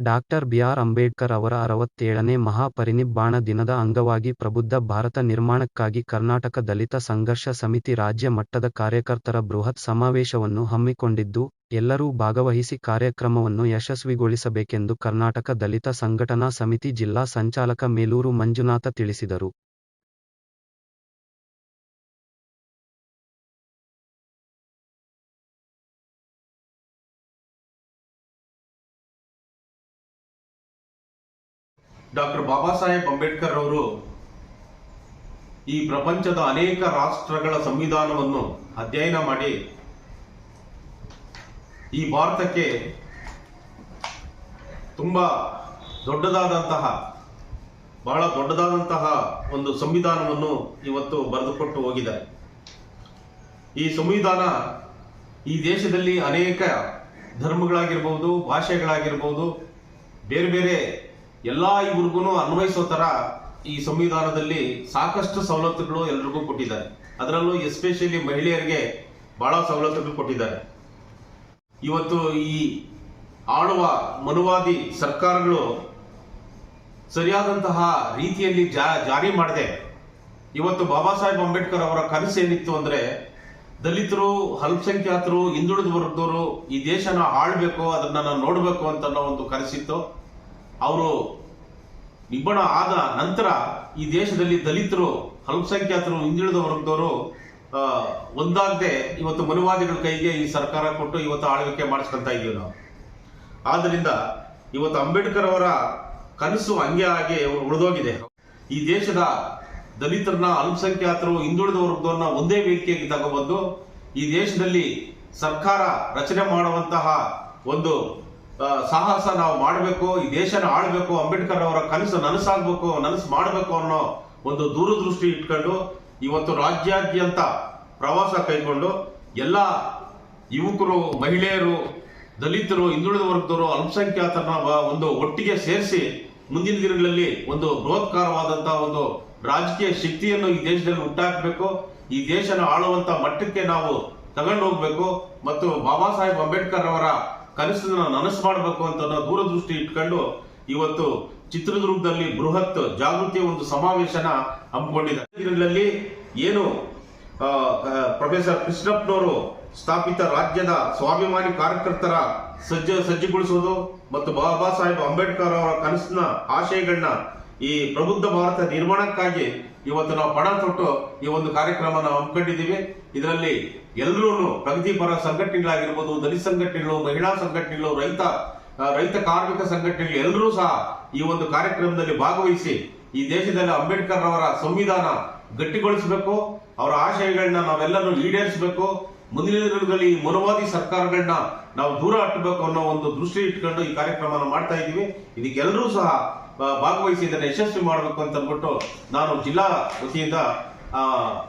Doctor B R Ambedkar ಅವರ ಅರವತ್ತೇಳನೇ ಮಹಾಪರಿನಿಬ್ಬಾಣ ದಿನದ ಅಂಗವಾಗಿ ಪ್ರಬುದ್ಧ ಭಾರತ ನಿರ್ಮಾಣಕ್ಕಾಗಿ ಕರ್ನಾಟಕ ದಲಿತ ಸಂಘರ್ಷ ಸಮಿತಿ ರಾಜ್ಯ ಮಟ್ಟದ ಕಾರ್ಯಕರ್ತರ ಬೃಹತ್ ಸಮಾವೇಶವನ್ನು ಹಮ್ಮಿಕೊಂಡಿದ್ದು, ಎಲ್ಲರೂ ಭಾಗವಹಿಸಿ ಕಾರ್ಯಕ್ರಮವನ್ನು ಯಶಸ್ವಿಗೊಳಿಸಬೇಕೆಂದು ಕರ್ನಾಟಕ ದಲಿತ ಸಂಘಟನಾ ಸಮಿತಿ ಜಿಲ್ಲಾ ಸಂಚಾಲಕ ಮೇಲೂರು ಮಂಜುನಾಥ ತಿಳಿಸಿದರು. ಡಾಕ್ಟರ್ ಬಾಬಾ ಸಾಹೇಬ್ ಅಂಬೇಡ್ಕರ್ ಅವರು ಈ ಪ್ರಪಂಚದ ಅನೇಕ ರಾಷ್ಟ್ರಗಳ ಸಂವಿಧಾನವನ್ನು ಅಧ್ಯಯನ ಮಾಡಿ ಈ ಭಾರತಕ್ಕೆ ತುಂಬಾ ದೊಡ್ಡದಾದಂತಹ, ಬಹಳ ದೊಡ್ಡದಾದಂತಹ ಒಂದು ಸಂವಿಧಾನವನ್ನು ಇವತ್ತು ಬರೆದುಕೊಟ್ಟು ಹೋಗಿದ್ದಾರೆ ಈ ಸಂವಿಧಾನ ಈ ದೇಶದಲ್ಲಿ ಅನೇಕ ಧರ್ಮಗಳಾಗಿರ್ಬೋದು, ಭಾಷೆಗಳಾಗಿರ್ಬೋದು, ಬೇರೆ ಬೇರೆ ಎಲ್ಲ ಇವ್ರಿಗೂ ಅನ್ವಯಿಸೋ ತರ ಈ ಸಂವಿಧಾನದಲ್ಲಿ ಸಾಕಷ್ಟು ಸವಲತ್ತುಗಳು ಎಲ್ರಿಗೂ ಕೊಟ್ಟಿದ್ದಾರೆ. ಅದರಲ್ಲೂ ಎಸ್ಪೆಷಲಿ ಮಹಿಳೆಯರಿಗೆ ಬಹಳ ಸವಲತ್ತುಗಳು ಕೊಟ್ಟಿದ್ದಾರೆ. ಇವತ್ತು ಈ ಆಳುವ ಮನುವಾದಿ ಸರ್ಕಾರಗಳು ಸರಿಯಾದಂತಹ ರೀತಿಯಲ್ಲಿ ಜಾರಿ ಮಾಡದೆ. ಇವತ್ತು ಬಾಬಾ ಸಾಹೇಬ್ ಅಂಬೇಡ್ಕರ್ ಅವರ ಕನಸು ಏನಿತ್ತು ಅಂದ್ರೆ, ದಲಿತರು, ಅಲ್ಪಸಂಖ್ಯಾತರು ಹಿಂದುಳಿದ ವರ್ಗದವರು ಈ ದೇಶನ ಆಳ್ಬೇಕು, ಅದನ್ನ ನಾನು ನೋಡ್ಬೇಕು ಅಂತ ಒಂದು ಕನಸಿತ್ತು. ಅವರು ನಿಬ್ಬಣ ಆದ ನಂತರ ಈ ದೇಶದಲ್ಲಿ ದಲಿತರು ಅಲ್ಪಸಂಖ್ಯಾತರು ಹಿಂದುಳಿದ ವರ್ಗದವರು ಒಂದಾಗದೆ ಇವತ್ತು ಮನುವಾದಿಗಳ ಕೈಗೆ ಈ ಸರ್ಕಾರ ಕೊಟ್ಟು ಇವತ್ತು ಆಳ್ವಿಕೆ ಮಾಡಿಸ್ಕೊಂತ ಇದೀವಿ ನಾವು. ಆದ್ದರಿಂದ ಇವತ್ತು ಅಂಬೇಡ್ಕರ್ ಅವರ ಕನಸು ಹಂಗೆ ಹಾಗೆ ಉಳಿದೋಗಿದೆ. ಈ ದೇಶದ ದಲಿತರನ್ನ ಅಲ್ಪಸಂಖ್ಯಾತರು ಹಿಂದುಳಿದ ವರ್ಗದವ್ರನ್ನ ಒಂದೇ ವೇದಿಕೆಗೆ ತಗೊಬಂದು ಈ ದೇಶದಲ್ಲಿ ಸರ್ಕಾರ ರಚನೆ ಮಾಡುವಂತಹ ಒಂದು ಸಾಹಸ ನಾವು ಮಾಡಬೇಕು, ಈ ದೇಶನ ಆಳ್ಬೇಕು, ಅಂಬೇಡ್ಕರ್ ಅವರ ಕನಸು ನನಸಾಗಬೇಕು, ನನಸು ಮಾಡಬೇಕು ಅನ್ನೋ ಒಂದು ದೂರದೃಷ್ಟಿ ಇಟ್ಕೊಂಡು ಇವತ್ತು ರಾಜ್ಯಾದ್ಯಂತ ಪ್ರವಾಸ ಕೈಗೊಂಡು ಎಲ್ಲ ಯುವಕರು, ಮಹಿಳೆಯರು, ದಲಿತರು, ಹಿಂದುಳಿದ ವರ್ಗದವರು, ಅಲ್ಪಸಂಖ್ಯಾತರನ್ನ ವ- ಒಂದು ಒಟ್ಟಿಗೆ ಸೇರಿಸಿ ಮುಂದಿನ ದಿನಗಳಲ್ಲಿ ಒಂದು ಬೃಹತ್ಕಾರವಾದಂತಹ ಒಂದು ರಾಜಕೀಯ ಶಕ್ತಿಯನ್ನು ಈ ದೇಶದಲ್ಲಿ ಹುಟ್ಟಾಕಬೇಕು ಈ ದೇಶನ ಆಳುವಂತ ಮಟ್ಟಕ್ಕೆ ನಾವು ತಗೊಂಡು ಹೋಗ್ಬೇಕು ಮತ್ತು ಬಾಬಾ ಸಾಹೇಬ್ ಅಂಬೇಡ್ಕರ್ ಅವರ ಕನಸನ್ನ ನನಸು ಮಾಡಬೇಕು ಅಂತ ದೂರದೃಷ್ಟಿ ಇಟ್ಕೊಂಡು ಇವತ್ತು ಚಿತ್ರದುರ್ಗದಲ್ಲಿ ಬೃಹತ್ ಜಾಗೃತಿಯ ಒಂದು ಸಮಾವೇಶನ ಹಮ್ಮಿಕೊಂಡಿದ್ದಾರೆ. ದಿನಗಳಲ್ಲಿ ಏನು ಪ್ರೊಫೆಸರ್ ಕೃಷ್ಣಪ್ಪನವರು ಸ್ಥಾಪಿತ ರಾಜ್ಯದ ಸ್ವಾಭಿಮಾನಿ ಕಾರ್ಯಕರ್ತರ ಸಜ್ಜ ಸಜ್ಜುಗೊಳಿಸುವುದು ಮತ್ತು ಬಾಬಾ ಸಾಹೇಬ್ ಅಂಬೇಡ್ಕರ್ ಅವರ ಕನಸಿನ ಆಶಯಗಳನ್ನ ಈ ಪ್ರಬುದ್ಧ ಭಾರತ ನಿರ್ಮಾಣಕ್ಕಾಗಿ ಇವತ್ತು ನಾವು ಪಣ ತೊಟ್ಟು ಈ ಒಂದು ಕಾರ್ಯಕ್ರಮ ನಾವು ಹಮ್ಮಿಕೊಂಡಿದ್ದೀವಿ. ಇದರಲ್ಲಿ ಎಲ್ಲರೂ ಪ್ರಗತಿಪರ ಸಂಘಟನೆಗಳಾಗಿರ್ಬೋದು, ದಲಿತ ಸಂಘಟನೆಗಳು, ಮಹಿಳಾ ಸಂಘಟನೆಗಳು, ರೈತ ರೈತ ಕಾರ್ಮಿಕ ಸಂಘಟನೆಗಳು ಎಲ್ಲರೂ ಸಹ ಈ ಒಂದು ಕಾರ್ಯಕ್ರಮದಲ್ಲಿ ಭಾಗವಹಿಸಿ ಈ ದೇಶದಲ್ಲಿ ಅಂಬೇಡ್ಕರ್ ಅವರ ಸಂವಿಧಾನ ಗಟ್ಟಿಗೊಳಿಸಬೇಕು. ಅವರ ಆಶಯಗಳನ್ನ ನಾವೆಲ್ಲರೂ ಈಡೇರಿಸಬೇಕು. ಮುಂದಿನ ದಿನಗಳಲ್ಲಿ ಮನುವಾದಿ ಸರ್ಕಾರಗಳನ್ನ ನಾವು ದೂರ ಹಟ್ಟಬೇಕು ಅನ್ನೋ ಒಂದು ದೃಷ್ಟಿ ಇಟ್ಕೊಂಡು ಈ ಕಾರ್ಯಕ್ರಮನ ಮಾಡ್ತಾ ಇದ್ದೀವಿ. ಇದಕ್ಕೆಲ್ಲರೂ ಸಹ ಭಾಗವಹಿಸಿ ಇದನ್ನ ಯಶಸ್ವಿ ಮಾಡಬೇಕು ಅಂತ ಅಂದ್ಬಿಟ್ಟು ನಾನು ಜಿಲ್ಲಾ ವತಿಯಿಂದ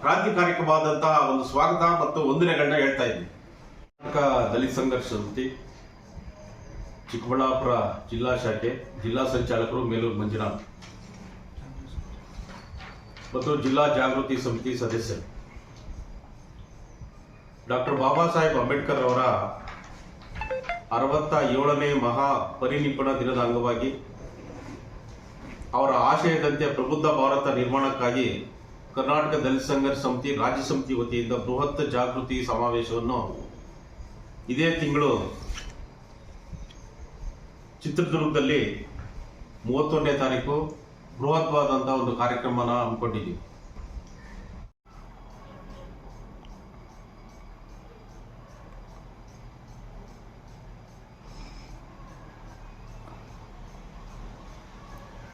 ಕ್ರಾಂತಿಕಾರಿಕವಾದಂತಹ ಒಂದು ಸ್ವಾಗತ ಮತ್ತು ವಂದನೆಗಳನ್ನ ಹೇಳ್ತಾ ಇದ್ದೀನಿ. ದಲಿತ ಸಂಘರ್ಷ ಸಮಿತಿ, ಚಿಕ್ಕಬಳ್ಳಾಪುರ ಜಿಲ್ಲಾ ಶಾಖೆ, ಜಿಲ್ಲಾ ಸಂಚಾಲಕರು ಮೇಲೂರು ಮಂಜುನಾಥ್. ಮತ್ತು ಜಿಲ್ಲಾ ಜಾಗೃತಿ ಸಮಿತಿ ಸದಸ್ಯರು. ಡಾಕ್ಟರ್ ಬಾಬಾ ಸಾಹೇಬ್ ಅಂಬೇಡ್ಕರ್ ಅವರ ಅರವತ್ತ ಏಳನೇ ಮಹಾ ಪರಿನಿಪಣ ದಿನದ ಅಂಗವಾಗಿ ಅವರ ಆಶಯದಂತೆ ಪ್ರಬುದ್ಧ ಭಾರತ ನಿರ್ಮಾಣಕ್ಕಾಗಿ ಕರ್ನಾಟಕ ದಲಿತ ಸಂಘರ್ಷ ಸಮಿತಿ, ರಾಜ್ಯ ಸಮಿತಿ ವತಿಯಿಂದ ಬೃಹತ್ ಜಾಗೃತಿ ಸಮಾವೇಶವನ್ನು ಇದೇ ತಿಂಗಳು ಚಿತ್ರದುರ್ಗದಲ್ಲಿ ಮೂವತ್ತೊಂದನೇ ತಾರೀಕು ಬೃಹತ್ವಾದಂಥ ಒಂದು ಕಾರ್ಯಕ್ರಮನ ಹಮ್ಮಿಕೊಂಡಿದ್ದೀವಿ.